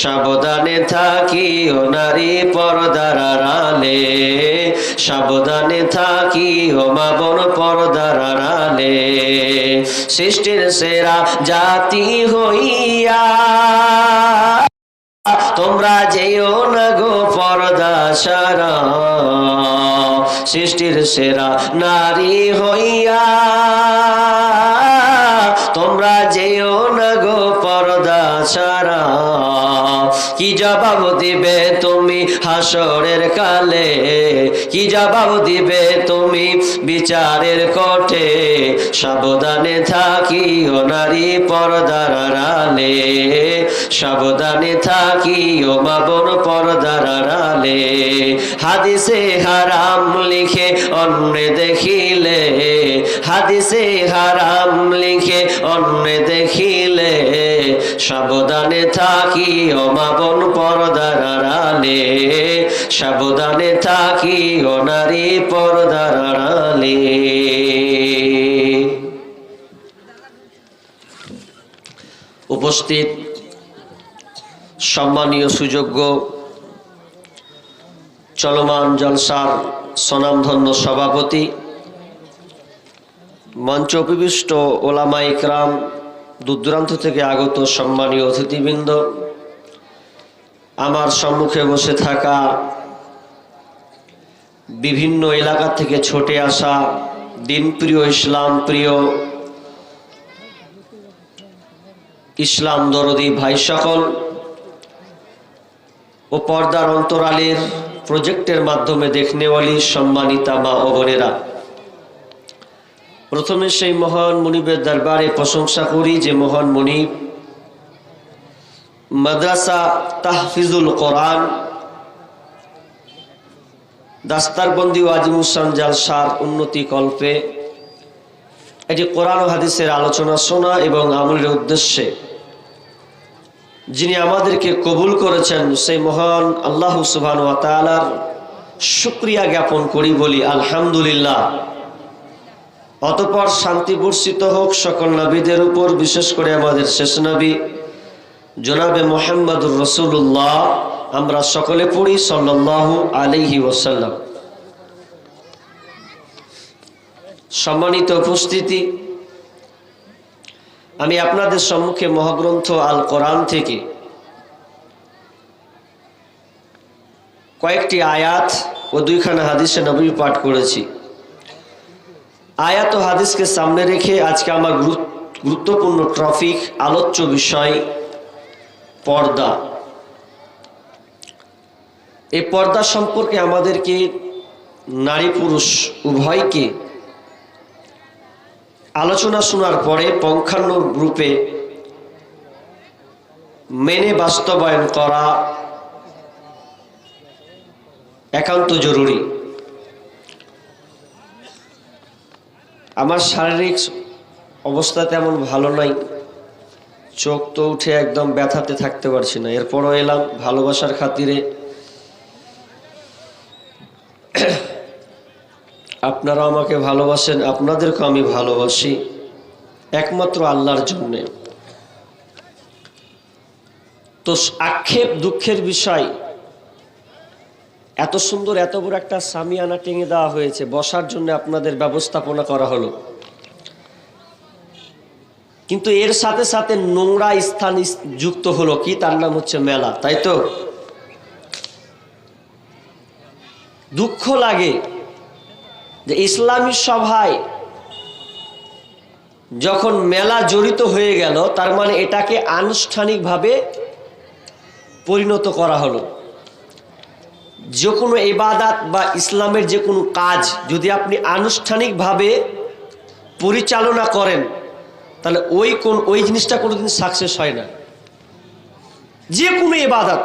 সাবধানে থাকি ও নারী পর্দার আড়ালে। সাবধানে থাকি ও মা বোন পর্দার আড়ালে। সৃষ্টির সেরা জাতি হইয়া তোমরা যেও না গো পর্দা সারা। সৃষ্টির সেরা নারী হইয়া তোমরা যেও না গো পর্দা সারা। কি জবাব দিবে তুমি হাসরের কালে? কি জবাব দিবে তুমি বিচারের কটে সাবধানে থাকি ও নারী পর্দার আড়ালে। সাবধানে থাকি ও বাবন পর্দার আড়ালে। হাদিসে হারাম লিখে অন্য দেখিলে। হাদিসে হারাম লিখে অন্য দেখিলে। সাবধানে থাকি ও বাবন পর্দার সাবধানে থাকি ও নারী পর্দার উপস্থিত সম্মানীয় সুযোগ্য চলমান জলসার স্বনামধন্য সভাপতি মঞ্চ উপবিষ্ট ওলামা ইকরাম দূরদূরান্ত থেকে আগত সম্মানীয় অতিথিবৃন্দ, আমার সম্মুখে বসে থাকা বিভিন্ন এলাকা থেকে ছুটে আসা দিনপ্রিয় ইসলাম প্রিয় ইসলাম দরদি ভাই সকল ও পর্দার অন্তরালের প্রজেক্টের মাধ্যমে দেখনেওয়ালি সম্মানিতা মা ও বোনেরা। প্রথমে সেই মহান মনিবের দরবারে প্রশংসা করি যে মহান মনিব, মাদ্রাসা তাহফিজুল কোরআন, দাস্তারবন্দি ও আজিমুসান জালসার উন্নতি কল্পে এটি কোরআন ও হাদিসের আলোচনা শোনা এবং আমলের উদ্দেশ্যে যিনি আমাদেরকে কবুল করেছেন, সেই মহান আল্লাহ সুবহান ওয়া তাআলার শুক্রিয়া জ্ঞাপন করি বলি আলহামদুলিল্লাহ। অতপর শান্তি বর্ষিত হোক সকল নবীদের উপর, বিশেষ করে আমাদের শেষ নবী, জনাবে মোহাম্মদুর রসুল্লাহ আমরা সকলে পড়ি সাল্লাল্লাহু আলাইহি ওসাল্লাম সম্মানিত উপস্থিতি, আমি আপনাদের সম্মুখে মহাগ্রন্থ আল কোরআন থেকে কয়েকটি আয়াত ও দুইখানা হাদিসে নবী পাঠ করেছি। আয়াত হাদিসকে সামনে রেখে আজকে আমার গুরুত্ব- গুরুত্বপূর্ণ ট্রফিক আলোচ্য বিষয় পর্দা। এই পর্দা সম্পর্কে আমাদেরকে নারী পুরুষ উভয়কে আলোচনা শোনার পরে পঙ্খান্ন গ্রুপে মেনে বাস্তবায়ন করা একান্ত জরুরি। আমার শারীরিক অবস্থা তেমন ভালো নাই। চোখ তো উঠে একদম ব্যথাতে থাকতে পারছি না। এরপরও এলাম ভালোবাসার খাতিরে। আপনারা আমাকে ভালোবাসেন আপনাদেরকে আমি ভালোবাসি। একমাত্র আল্লাহর জন্যে। তো আক্ষেপ, দুঃখের বিষয় এত সুন্দর, এত বড় একটা সামিয়ানা টেঙে দেওয়া হয়েছে। বসার জন্য আপনাদের ব্যবস্থাপনা করা হলো। কিন্তু এর সাথে সাথে নোংরা স্থান যুক্ত হলো কি? তার নাম হচ্ছে মেলা, তাই তো? দুঃখ লাগে যে ইসলামী সভায় যখন মেলা জড়িত হয়ে গেল, তার মানে এটাকে আনুষ্ঠানিকভাবে পরিণত করা হলো। যে কোনো এবাদাত বা ইসলামের যে কোনো কাজ যদি আপনি আনুষ্ঠানিকভাবে পরিচালনা করেন, তাহলে ওই কোন, ওই জিনিসটা কোনোদিন সাকসেস হয় না। যে কোনো এবাদাত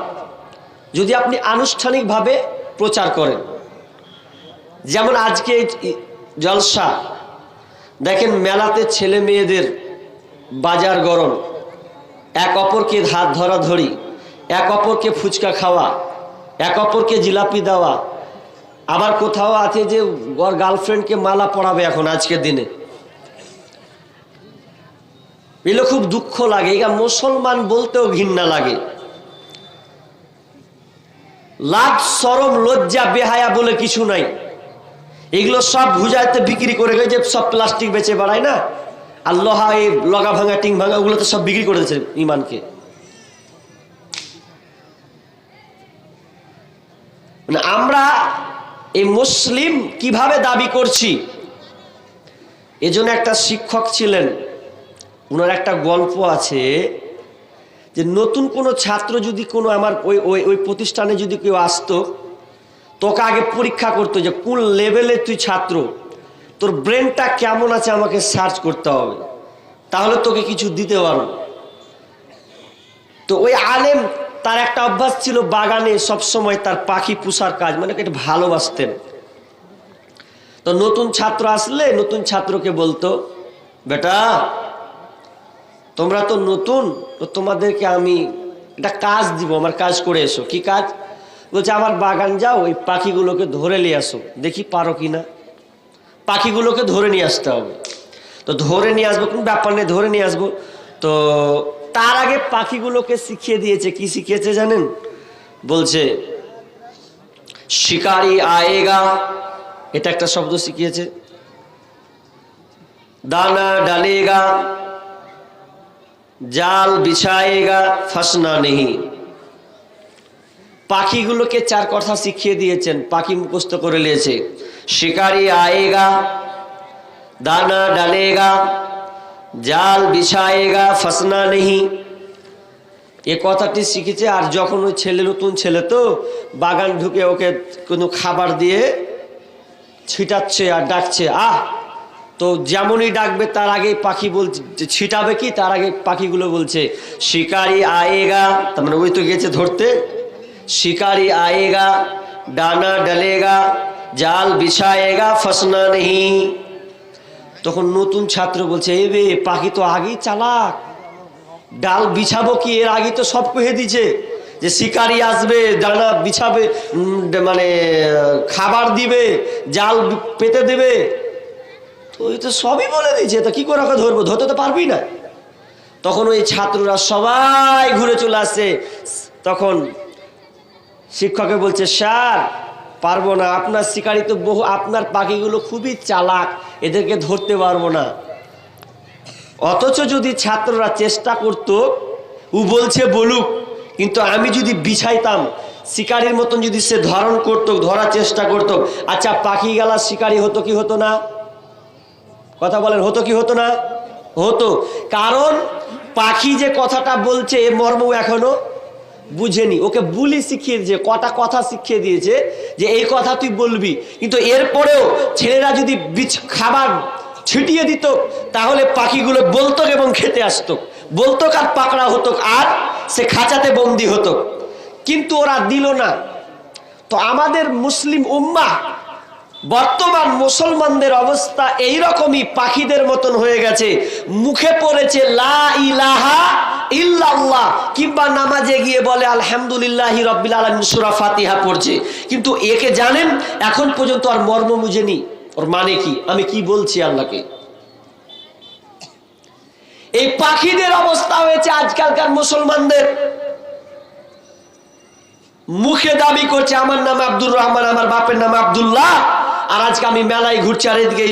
যদি আপনি আনুষ্ঠানিকভাবে প্রচার করেন। যেমন আজকে জলসা, দেখেন মেলাতে ছেলে মেয়েদের বাজার গরম, এক অপরকে হাত ধরা ধরি এক অপরকে ফুচকা খাওয়া এক অপরকে জিলাপি দেওয়া। আবার কোথাও আছে যে গার্লফ্রেন্ডকে মালা পরাবে এখন আজকের দিনে। এগুলো খুব দুঃখ লাগে এটা মুসলমান বলতেও ঘৃণা লাগে। লাভ সরম, লজ্জা, বেহায়া বলে কিছু নাই। এগুলো সব ভুজাইতে বিক্রি করে গেছে, যে সব প্লাস্টিক বেচে বেড়ায় না? আর লোহা এই লগা ভাঙা, টিং ভাঙা ওগুলো তো সব বিক্রি করে দিচ্ছে ইমানকে। মানে আমরা এই মুসলিম কীভাবে দাবি করছি? এজন্য একটা শিক্ষক ছিলেন ওনার একটা গল্প আছে যে নতুন কোনো ছাত্র যদি কোনো আমার ওই ওই ওই প্রতিষ্ঠানে যদি কেউ আসতো, তোকে আগে পরীক্ষা করতো যে কোন লেভেলে তুই ছাত্র, তোর ব্রেনটা কেমন আছে আমাকে সার্চ করতে হবে, তাহলে তোকে কিছু দিতে পারো তো ওই আলেম তার একটা অভ্যাস ছিল বাগানে সব সময় তার পাখি পুষার কাজ মানে এটা ভালোবাসতেন। তো নতুন ছাত্র আসলে নতুন ছাত্রকে বলতো, বেটা, তোমরা তো নতুন, তো তোমাদেরকে আমি একটা কাজ দিব, আমার কাজ করে এসো। কি কাজ? বলছে, আমার বাগান যাও, ওই পাখিগুলোকে ধরে নিয়ে আসো, দেখি পারো কি না। পাখিগুলোকে ধরে নিয়ে আসতে হবে। তো ধরে নিয়ে আসব, কোনো ব্যাপার নেই, ধরে নিয়ে আসব। তো তার আগে পাখিগুলোকে শিখিয়ে দিয়েছে। কি শিখিয়েছে জানেন? বলছে, শিকারি আয়েগা। এটা একটা শব্দ শিখিয়েছে। দানা ডালেগা। জাল বিছায়েগা। ফাসনা নেহি পাখিগুলোকে চার কথা শিখিয়ে দিয়েছেন, পাখি মুখস্থ করে নিয়েছে। শিকারি আয়েগা। দানা ডালেগা। জাল বিছায়েগা, ফাসনা নেহি। এ কথাটি শিখেছে, আর যখন ওই ছেলে নতুন ছেলে তো, বাগান ঢুকে ওকে কোনো খাবার দিয়ে ছিটাচ্ছে আর ডাকছে, আহ! তো যেমনই ডাকবে, তার আগে পাখি বলছে, ছিটাবে কি? তার আগে পাখিগুলো বলছে, শিকারি আয়েগা। তার মানে ওই তো গেছে ধরতে। শিকারি আয়েগা, ডানা ডালেগা জাল বিছায়েগা, ফসনা নেহি। তখন নতুন ছাত্র বলছে, এ বে, পাখি তো আগেই চালাক। ডাল বিছাবো কি? এর আগে তো সব কহে দিছে যে শিকারি আসবে ডানা বিছাবে মানে খাবার দিবে, জাল পেতে দেবে। তো ওই তো সবই বলে দিয়েছে, তো কি করে ওকে ধরবো? ধরতে তো পারবি না। তখন ওই ছাত্ররা সবাই ঘুরে চলে আসছে তখন শিক্ষকে বলছে, স্যার পারব না। আপনার শিকারি তো বহু, আপনার পাখিগুলো খুবই চালাক, এদেরকে ধরতে পারব না। অথচ যদি ছাত্ররা চেষ্টা করত, ও বলছে, বলুক। কিন্তু আমি যদি বিছাইতাম, শিকারির মতন যদি সে ধারণ করতো, ধরার চেষ্টা করতো আচ্ছা পাখি গেলা শিকারি হতো কি হতো না? কথা বলেন, হতো কি হতো না? হতো। কারণ পাখি যে কথাটা বলছে, এ মর্ম এখনও বুঝেনি। ওকে বুলি শিখিয়ে দিয়েছে, কটা কথা শিখিয়ে দিয়েছে যে এই কথা তুই বলবি। কিন্তু এরপরেও ছেলেরা যদি বীজ খাবার ছিটিয়ে দিত, তাহলে পাখিগুলো বলতো এবং খেতে আসতো। বলতো আর পাকড়া হতো, আর সে খাঁচাতে বন্দি হতো। কিন্তু ওরা দিল না। তো আমাদের মুসলিম উম্মা বর্তমান মুসলমানদের অবস্থা এই রকমই পাখিদের মতন হয়ে গেছে। মুখে পড়েছে লা ইলাহা ইল্লাল্লাহ, কিংবা নামাজে গিয়ে বলে রব্বিল আলামিন সূরা ফাতিহা পড়ছে। কিন্তু একে জানেন, এখন পর্যন্ত আর মর্ম বুঝেনি ওর মানে কি? আমি কি বলছি আল্লাহকে? এই পাখিদের অবস্থা হয়েছে আজকালকার মুসলমানদের। মুখে দাবি করছে, আমার নাম আব্দুর রহমান, আমার বাপের নাম আবদুল্লাহ আর আজকে আমি মেলায় ঘুরছি আর এদিকে